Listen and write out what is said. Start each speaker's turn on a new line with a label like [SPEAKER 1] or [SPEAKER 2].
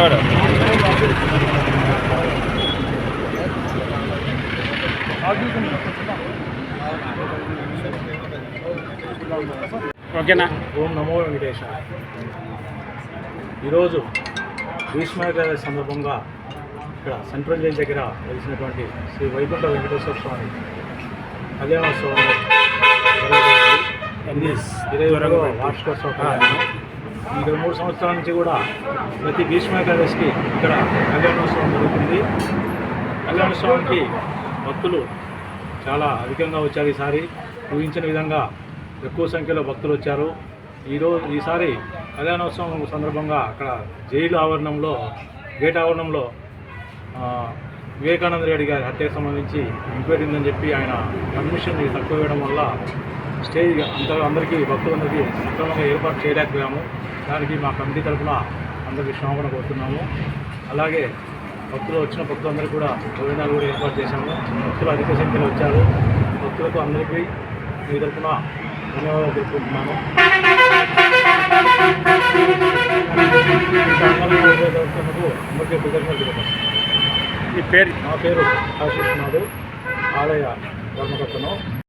[SPEAKER 1] నిలబడు ఓకేనా?
[SPEAKER 2] ఓం నమో వెంకటేశ. ఈరోజు భీష్మాచార్య సందర్భంగా ఇక్కడ సెంట్రల్ జైల్ దగ్గర వెలిసినటువంటి శ్రీ వైకుంఠ వెంకటేశ్వర స్వామి కళ్యాణోత్సవం జరగబోతుంది. ఇరవై ఒకటవ వార్షికోత్సవ ఇక్కడ మూడు సంవత్సరాల నుంచి కూడా ప్రతి భీష్మాచార్యస్కి ఇక్కడ కళ్యాణోత్సవం జరుగుతుంది. కళ్యాణోత్సవానికి భక్తులు చాలా అధికంగా వచ్చారు ఈసారి. ఊహించిన విధంగా ఎక్కువ సంఖ్యలో భక్తులు వచ్చారు. ఈరోజు ఈసారి కళ్యాణోత్సవం సందర్భంగా అక్కడ జైలు ఆవరణంలో గేట్ ఆవరణంలో వివేకానంద రెడ్డి గారి హత్యకు సంబంధించి ఎంక్వైరీ ఉందని చెప్పి ఆయన పర్మిషన్ తక్కువ ఇవ్వడం వల్ల స్టేజ్ అంత అందరికీ భక్తులందరికీ సక్రమంగా ఏర్పాటు చేయలేకపోయాము. దానికి మా కమిటీ తరఫున అందరికీ క్షమాపణ కోరుతున్నాము. అలాగే భక్తులు వచ్చిన భక్తులందరికీ కూడా భోజనాలు కూడా ఏర్పాటు చేశాము. భక్తులు అధిక సంఖ్యలో వచ్చారు. భక్తులకు అందరికీ మీ తరఫున ధన్యవాదాలు తెలుపుకుంటున్నాను ఇంకా అందరికీ అందరికీ కృతజ్ఞతలు తెలుపుతున్నాను
[SPEAKER 1] నీ పేరు?
[SPEAKER 2] నా పేరు నాథ్ ఆలయ ధర్మకర్తను.